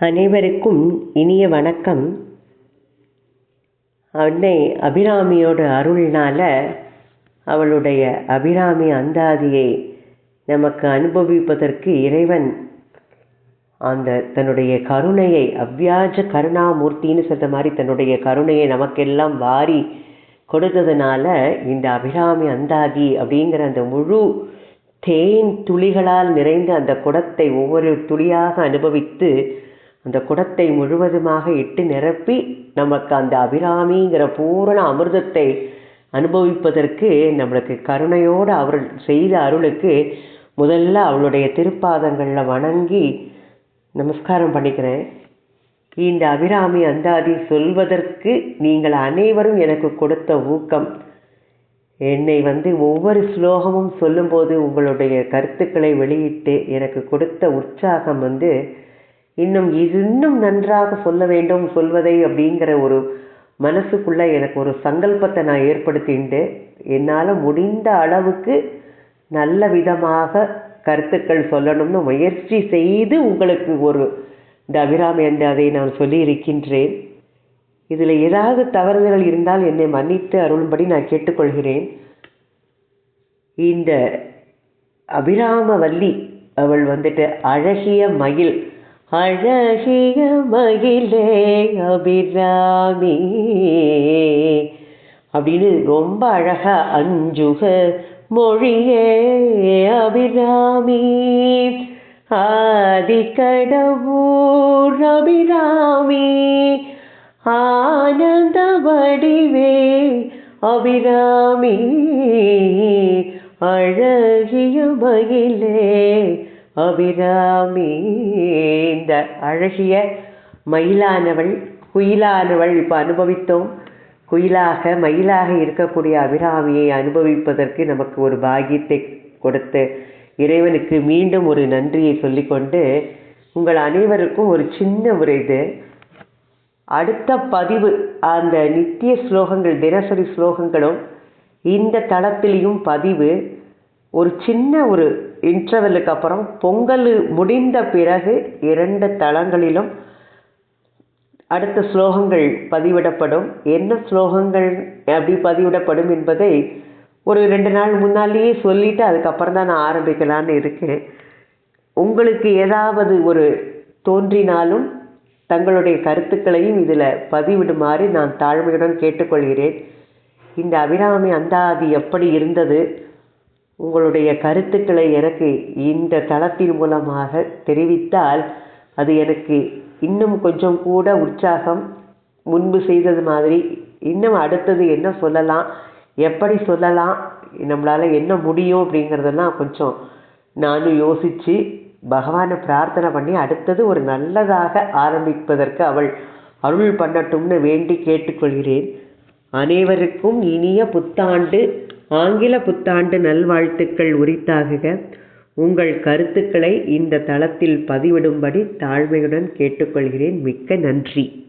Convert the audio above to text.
அனைவருக்கும் இனிய வணக்கம். அன்னை அபிராமியோட அருள்னால அவளுடைய அபிராமி அந்தாதியை நமக்கு அனுபவிப்பதற்கு இறைவன் அந்த தன்னுடைய கருணையை அவ்வியாஜ கருணாமூர்த்தின்னு சொல்ற மாதிரி தன்னுடைய கருணையை நமக்கெல்லாம் வாரி கொடுத்ததுனால இந்த அபிராமி அந்தாதி அப்படிங்கிற அந்த முழு தேன் துளிகளால் நிறைந்த அந்த குடத்தை ஒவ்வொரு துளியாக அனுபவித்து அந்த குடத்தை முழுவதுமாக இட்டு நிரப்பி நமக்கு அந்த அபிராமிங்கிற பூரண அமிர்தத்தை அனுபவிப்பதற்கு நம்மளுக்கு கருணையோடு அவள் செய்த அருளுக்கு முதல்ல அவளுடைய திருப்பாதங்களில் வணங்கி நமஸ்காரம் பண்ணிக்கிறேன். இந்த அபிராமி அந்தாதி சொல்வதற்கு நீங்கள் அனைவரும் எனக்கு கொடுத்த ஊக்கம். என்னை வந்து ஒவ்வொரு ஸ்லோகமும் சொல்லும்போது உங்களுடைய கருத்துக்களை வெளியிட்டு எனக்கு கொடுத்த உற்சாகம் வந்து இன்னும் இது இன்னும் நன்றாக சொல்ல வேண்டும் சொல்வதை அப்படிங்கிற ஒரு மனசுக்குள்ளே எனக்கு ஒரு சங்கல்பத்தை நான் ஏற்படுத்திண்டு என்னால் முடிந்த அளவுக்கு நல்ல விதமாக கருத்துக்கள் சொல்லணும்னு முயற்சி செய்து உங்களுக்கு ஒரு இந்த அபிராமி என்று அதை நான் சொல்லியிருக்கின்றேன். இதில் ஏதாவது தவறுதல் இருந்தால் என்னை மன்னித்து அருளும்படி நான் கேட்டுக்கொள்கிறேன். இந்த அபிராமவல்லி அவள் வந்துட்டு அழகிய மயில் அழகிய மகிழே அபிராமி. அப்படின்னு ரொம்ப அழகா அஞ்சுக மொழியே அபிராமி. ஆதிக்கடவூர் அபிராமி. ஆனந்த வடிவே அபிராமி. அழகிய மகிழே அபிராமி இந்த அழகிய மயிலானவள் குயிலானவள் இப்போ அனுபவித்தோம். குயிலாக மயிலாக இருக்கக்கூடிய அபிராமியை அனுபவிப்பதற்கு நமக்கு ஒரு பாக்கியத்தை கொடுத்து இறைவனுக்கு மீண்டும் ஒரு நன்றியை சொல்லிக்கொண்டு உங்கள் அனைவருக்கும் ஒரு சின்ன ஒரு இது அடுத்த பதிவு அந்த நித்திய ஸ்லோகங்கள் தினசரி ஸ்லோகங்களும் இந்த தளத்திலையும் பதிவு. ஒரு சின்ன ஒரு இன்டர்வலுக்கு அப்புறம் பொங்கல் முடிந்த பிறகு இரண்டு தளங்களிலும் அடுத்த ஸ்லோகங்கள் பதிவிடப்படும். என்ன ஸ்லோகங்கள் அப்படி பதிவிடப்படும் என்பதை ஒரு ரெண்டு நாள் முன்னாலேயே சொல்லிவிட்டு அதுக்கப்புறம் தான் நான் ஆரம்பிக்கலான்னு இருக்கேன். உங்களுக்கு ஏதாவது ஒரு தோன்றினாலும் தங்களுடைய கருத்துக்களையும் இதில் பதிவிடுமாறு நான் தாழ்மையுடன் கேட்டுக்கொள்கிறேன். இந்த அபிராமி அந்தாதி எப்படி இருந்தது? உங்களுடைய கருத்துக்களை எனக்கு இந்த தளத்தின் மூலமாக தெரிவித்தால் அது எனக்கு இன்னும் கொஞ்சம் கூட உற்சாகம் முன்பு செய்தது மாதிரி இன்னும் அடுத்தது என்ன சொல்லலாம் எப்படி சொல்லலாம் நம்மளால் என்ன முடியும் அப்படிங்கிறதெல்லாம் கொஞ்சம் நானும் யோசித்து பகவானை பிரார்த்தனை பண்ணி அடுத்தது ஒரு நல்லதாக ஆரம்பிப்பதற்கு அவள் அருள் பண்ணட்டும்னு வேண்டி கேட்டுக்கொள்கிறேன். அனைவருக்கும் இனிய புத்தாண்டு. ஆங்கில புத்தாண்டு நல்வாழ்த்துக்கள் உரித்தாகுக. உங்கள் கருத்துக்களை இந்த தளத்தில் பதிவிடும்படி தாழ்மையுடன் கேட்டுக்கொள்கிறேன். மிக்க நன்றி.